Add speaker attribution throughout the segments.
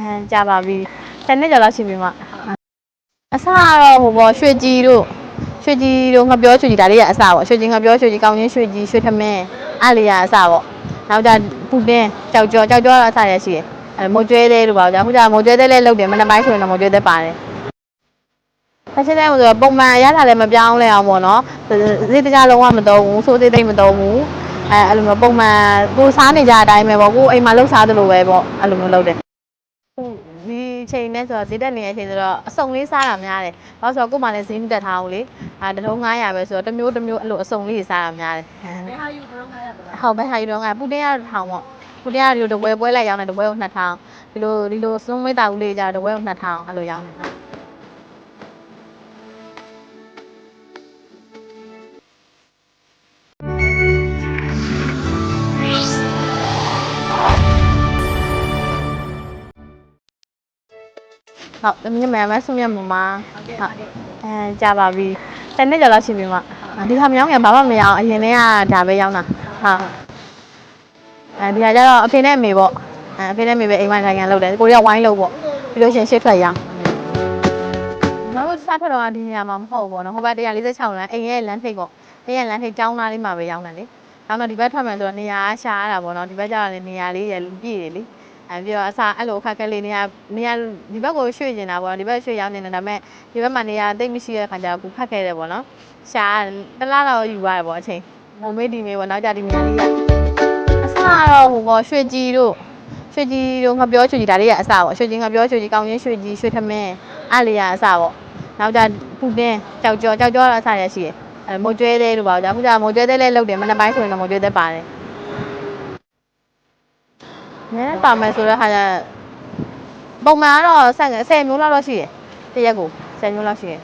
Speaker 1: အဲကြာပါပြီ10နှစ်ကျော်လောက်ရှိပြီမအစကတော့ဟိုပေါ့ရွှေကြည်တို့ရွှေကြည်တို့ငပြောရွှေကြည်ဒါလေးကအစပေါ့ရွှေကြည်ငပြောရွှေကြည်ကောင်းချင်းရွှေကြည်ရွှေထမင်းအဲ့လေးကအစပေါ့နောက်ကြပူတင်းကြောက်ကြောကြောက်ကြောအစရရှိတယ်အဲမုတ်ကျွဲသေးတို့ပါကြာခုကျမုတ်ကျွဲသေးလေးလုတ်တယ်မနက်ပိုင်းဆိုရင်တော့မုတ်ကျွဲသေးပါတယ်ဖက်ရှင်တဲ့ဆိုတော့ပုံမှန်ရတာလည်းမပြောင်းလဲအောင်ပေါ့နော်စိတ်တကြလုံးဝမတုံးဘူးစိုးသေးသိမ့်မတုံးဘူးအဲအဲ့လိုမျိုးပုံမှန်ကိုစားနေကြတဲ့အတိုင်းပဲပေါ့ကိုအိမ်မှာလှုပ်ရှားသလိုပဲပေါ့အဲ့လိုမျိုးလုပ်တယ်ခုဒီ ချိန်နဲ့ဆိုတော့ဈေးတက်နေတဲ့အချိန်ဆိုတော့အစုံလေးစားတာများတယ်ဘာလို့ဆိုတော့ကို့မှလည်းဈေးမတက်ထားဘူးလေအဲတထုံး900ပဲဆိုတော့တစ်မျိုးတစ်မျိုးအဲ့လိုအစုံလေးစားတာများတယ်
Speaker 2: ဘယ်ဟာယူတော့900ပါလား
Speaker 1: ဟုတ်ပဲဟာယူတော့ကပူတင်းရထောင်ပေါ့ပူတင်းရဒီလိုတပွဲပွဲလိုက်ရောင်းတယ်တပွဲကို2000ဒီလိုဒီလိုစုံမေးတာဦးလေးကြတပွဲကို2000အဲ့လိုရောင်းတယ် ဟုတ်တမင်းမြန်မဆုမြတ်မမဟုတ်အဲကြာပါပြီ10နှစ်ကျော်လောက်ရှိပြီမဒီခါမရောင်းခင်ဘာမှမရအောင်အရင်တည်းကဒါပဲရောင်းတာဟုတ်အဲဒီခါကျတော့အဖေနဲ့အမေပေါ့အဲအဖေနဲ့အမေပဲအိမ်မှာနိုင်ငံလုပ်တယ်ကိုရီးယားဝိုင်းလုပ်ပေါ့ပြီးလို့ရှရင်ရှစ်ထွက်ရောင်းနောက်စားထွက်တော့ဒီနေရာမှာမဟုတ်ဘူးပေါ့နော်ဟိုဘက်146လမ်းအိမ်ရဲ့လမ်းထိပ်ပေါ့အိမ်ရဲ့လမ်းထိပ်ကျောင်းသားလေးမှာပဲရောင်းတယ်လေကျောင်းတော့ဒီဘက်ထွက်မယ်ဆိုတော့နေရာရှာရတာပေါ့နော်ဒီဘက်ကျတော့လည်းနေရာလေးရလူပြည့်တယ်လေ အဲပြီးတော့အစားအဲ့လိုအခက်အခဲလေးနေရာနေရာဒီဘက်ကိုရွှေ့နေတာပေါ့နော်ဒီဘက်ရွှေ့ရောက်နေတယ်ဒါပေမဲ့ဒီဘက်မှာနေရာတိတ်မရှိတဲ့ခါကျတော့ကူခက်ခဲတယ်ပေါ့နော်ရှာတစ်လားတော့ယူရတယ်ပေါ့အချိန်ဟိုမေးဒီမေးပေါ့နောက်ကြဒီနေရာလေးရအစားတော့ဟိုပေါ့ရွှေကြည်တို့ရွှေကြည်တို့ငပြောရွှေကြည်ဒါလေးကအစားပေါ့ရွှေကြည်ငပြောရွှေကြည်ကောင်းချင်းရွှေကြည်ရွှေထမင်းအဲ့လေးကအစားပေါ့နောက်ကြပူတင်းကြောက်ကြောကြောက်ကြောအစားရရှိတယ်အဲမုတ်ကျွဲသေးတို့ပါကြာခုကျမုတ်ကျွဲသေးလေးလုတ်တယ်မနက်ပိုင်းဆိုရင်တော့မုတ်ကျွဲသေးပါတယ် နည်းနည်းပါမယ်ဆိုတော့ဟာပုံမှန်ကတော့ဆက်ငယ်10မျိုးလောက်တော့ရှိတယ်တရက်ကို10မျိုးလောက်ရှိတယ်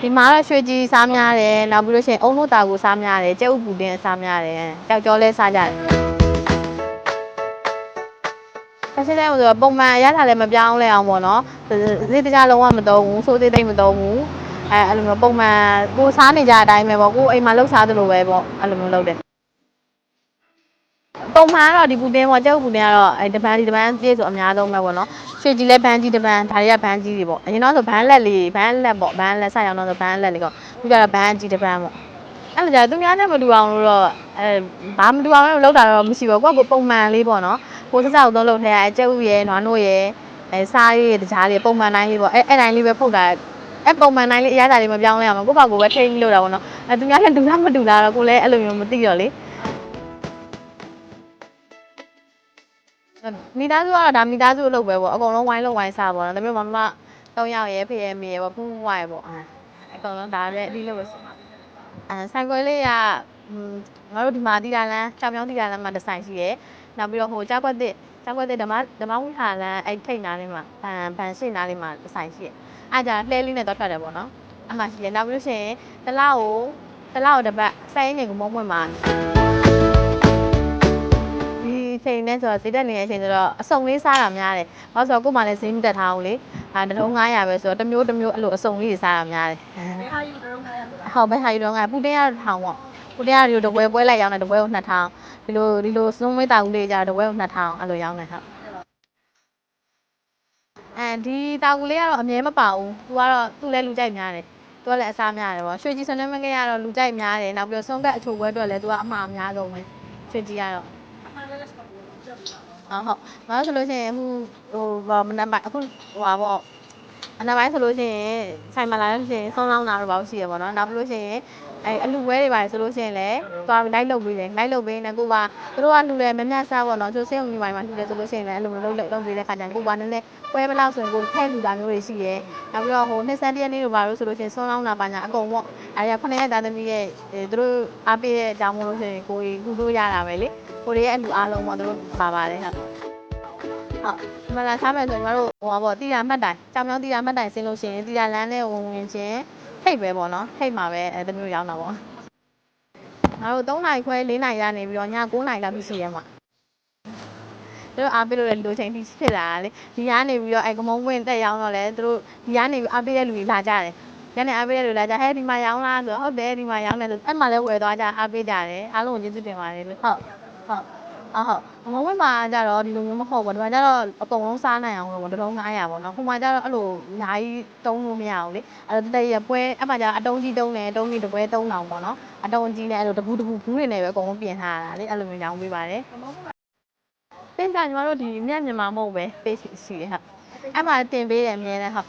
Speaker 1: ဒီမှာတော့ရွှေကြီးစားများတယ်နောက်ပြီးလို့ရှိရင်အုံလို့တာကိုစားများတယ်ကျဲဥပူတင်းစားများတယ်ကြောက်ကြောလဲစားကြတယ်ဆက်စစ်တဲ့ဆိုတော့ပုံမှန်ရတာလည်းမပြောင်းလဲအောင်ပေါ့နော်စိတ်တကြလုံးဝမတုံးဘူးစိုးသေးသိမ့်မတုံးဘူးအဲအဲ့လိုမျိုးပုံမှန်ကိုစားနေကြတဲ့အတိုင်းပဲပေါ့ကိုအိမ်မှာလှုပ်ရှားသလိုပဲပေါ့အဲ့လိုမျိုးလုပ်တယ် ပုံမှန်ကတော့ဒီပူတင်းပေါ့ကျောက်ပူတင်းကတော့အဲတပန်းဒီတပန်းပြည့်ဆိုအများဆုံးပဲပေါ့နော်ရွှေကြီးလဲဘန်းကြီးတပန်းဒါတွေကဘန်းကြီးတွေပေါ့အရင်တော့ဆိုဘန်းလက်လေးဘန်းလက်ပေါ့ဘန်းလက်ဆက်ရောက်တော့ဆိုဘန်းလက်လေးကောပြီးကြတော့ဘန်းကြီးတပန်းပေါ့အဲ့လိုကြသူများနဲ့မတူအောင်လို့တော့အဲဘာမတူအောင်လို့လောက်တာတော့မရှိပါဘူးကိုကပုံမှန်လေးပေါ့နော်ကိုစစအောင်သုံးလို့ထဲအဲကျောက်ရယ်နွားနို့ရယ်အဲစားရည်တကြားလေးပုံမှန်တိုင်းလေးပေါ့အဲအဲ့တိုင်းလေးပဲဖုတ်တာအဲပုံမှန်တိုင်းလေးအရသာလေးမပြောင်းလဲအောင်ကိုပေါ့ကိုပဲထိန်းလို့တာပေါ့နော်အဲသူများနဲ့တူတာမတူတာတော့ကိုလည်းအဲ့လိုမျိုးမသိတော့လေ မိသားစုကတော့ဒါမိသားစုအလုပ်ပဲပေါ့အကုန်လုံးဝိုင်းလုံးဝိုင်းစားပေါ့နော်ဒါပေမဲ့မမ၃ယောက်ရဲဖေရဲမေရဲပေါ့ဖူးဖူးဝိုင်းပေါ့အဲအကုန်လုံးဒါလည်းအဒီလို့ပဲဆိုအဲဆိုင်ခွဲလေးကอืมငါတို့ဒီမှာတီတာလန်းကြောင်ပြောင်းတီတာလန်းမှာဒီဇိုင်းရှိရယ်နောက်ပြီးတော့ဟိုကြောက်ကွက်တစ်ကြောက်ကွက်တစ်ဓမ္မဓမ္မဝိဟာလန်းအဲ့ထိတ်နားလေးမှာဗန်ဗန်ရှင်းနားလေးမှာဒီဇိုင်းရှိရယ်အားကြလှဲလေးနဲ့တော့ထွက်တယ်ပေါ့နော်အမှရှိရယ်နောက်ပြီးလို့ရှိရင်တစ်လောက်ကိုတစ်လောက်တစ်ပတ်စိုင်းငယ်ကမုံမွင့်မှာဒီ ချိန်နဲ့ဆိုတော့ဈေးတက်နေတဲ့အချိန်ဆိုတော့အစုံလေးစားတာများတယ်။ဘာလို့ဆိုတော့ကို့မှာလည်းဈေးမတက်ထားဘူးလေ။အဲတလုံး900ပဲဆိုတော့တစ်မျိုးတစ်မျိုးအဲ့လိုအစုံလေးတွေစားတာများတယ်။
Speaker 2: ဘယ်ဟာယူတလုံး900ဆိုတာ။
Speaker 1: ဟုတ်ဘယ်ဟာယူတလုံး900ပူတင်ရထောင်ပေါ့။ပူတင်ရဒီလိုတပွဲပွဲလိုက်ရောင်းတယ်တပွဲကို2000ဒီလိုဒီလိုစုံမေးတာဦးလေးကြတပွဲကို2000အဲ့လိုရောင်းတယ်ဟုတ်။အဲဒီတာကူလေးကတော့အမြဲမပါဘူး။သူကတော့သူ့လည်းလူကြိုက်များတယ်။သူကလည်းအစားများတယ်ပေါ့။ရွှေကြီးဆွမ်းနှမကရတော့လူကြိုက်များတယ်။နောက်ပြီးတော့ဆုံးကအချိုပွဲအတွက်လည်းသူကအမှားအများဆုံးပဲ။ရွှေကြီးကတော့
Speaker 2: ပါ
Speaker 1: ဟ
Speaker 2: တော့ု
Speaker 1: တ်ဟုတ်ငါဆိုလို့ရှိရင်အခုဟိုဗာမနက်ပိုင်း အခုဟိုပါပေါ့အနက်ပိုင်းဆိုလို့ရှိရင်ဆိုင်မှာလာလို့ရှိရင်ဆုံးလောင်းတာတော့ဘာလို့ရှိရပါတော့နောက်ပြီးလို့ရှိရင်အဲအလူဝဲတွေပါဆိုလို့ရှိရင်လည်းသွားလိုက်လုပ်ပြီးတယ်လိုက်လုပ်ပြီးနေကိုကသူတို့ကလူတယ်မမြတ်စားပေါ့နော်သူစေးုံကြီးပိုင်းမှာလူတယ်ဆိုလို့ရှိရင်လည်းအဲ့လိုမျိုးလုပ်လုပ်လုပ်ပြီးတဲ့ခါကျရင်ကိုကနည်းနည်းပွဲမလောက်ဆိုရင်ကိုထဲလူတာမျိုးတွေရှိရဲနောက်ပြီးတော့ဟိုနှစ်ဆန်းတရက်နေ့တို့ပါလို့ဆိုလို့ရှိရင်ဆုံးလောင်းတာပါညာအကုန်ပေါ့အဲရခုနှစ်ရက်သားသမီးရဲ့သူတို့အားပေးတဲ့အကြောင်းမို့လို့ရှိရင်ကိုကြီးကုလို့ရတာပဲလေကိုတွေရဲ့အလူအားလုံးပေါ့သူတို့ပါပါတယ်ဟုတ် ဟုတ်ဒီမှာလာစားမယ်ဆိုရင်ညီမတို့ဟိုပါပေါ့တီတာမှတ်တိုင်ကြောင်ပြောင်းတီတာမှတ်တိုင်ဆင်းလို့ရှိရင်တီတာလမ်းနဲ့ဝင်ဝင်ချင်းထိတ်ပဲပေါ့နော်ထိတ်မှာပဲအဲတမျိုးရောက်တာပေါ့ငါတို့3နာရီခွဲ4နာရီကနေပြီးတော့ည9နာရီလောက်ရှိရဲမှာတို့အားပေးလို့လည်းလူချင်းထိဖြစ်လာတာလေဒီကနေပြီးတော့အဲကမုံဝင်တက်ရောက်တော့လဲတို့ဒီကနေအားပေးတဲ့လူတွေလာကြတယ်ညနေအားပေးတဲ့လူလာကြဟဲ့ဒီမှာရောင်းလားဆိုဟုတ်တယ်ဒီမှာရောင်းတယ်ဆိုအဲ့မှာလည်းဝယ်သွားကြအားပေးကြတယ်အားလုံးကိုကျေးဇူးတင်ပါတယ်လို့ဟုတ်ဟုတ် ဟုတ်ဟုတ်မဝင်းမှာကြတော့ဒီလိုမျိုးမဟုတ်ဘူးဒီမှာကြတော့အကုန်လုံးစားနိုင်အောင်လို့တလုံး900ပေါ့နော်ဟိုမှာကြတော့အဲ့လိုအများကြီးတုံးလို့မရဘူးလေအဲ့တော့တတရပွဲအဲ့မှာကြအတုံးကြီးတုံးတယ်တုံးကြီးတစ်ပွဲ3000ပေါ့နော်အတုံးကြီးနဲ့အဲ့လိုတပူတပူဘူးတွေနဲ့ပဲအကုန်လုံးပြင်ထားတာလေအဲ့လိုမျိုးညောင်းပေးပါတယ်ပင်းကညီမတို့ဒီမြတ်မြန်မာမဟုတ်ပဲ page ရှိတယ်ဟုတ်အဲ့မှာတင်ပေးတယ်အမြဲတမ်းဟုတ်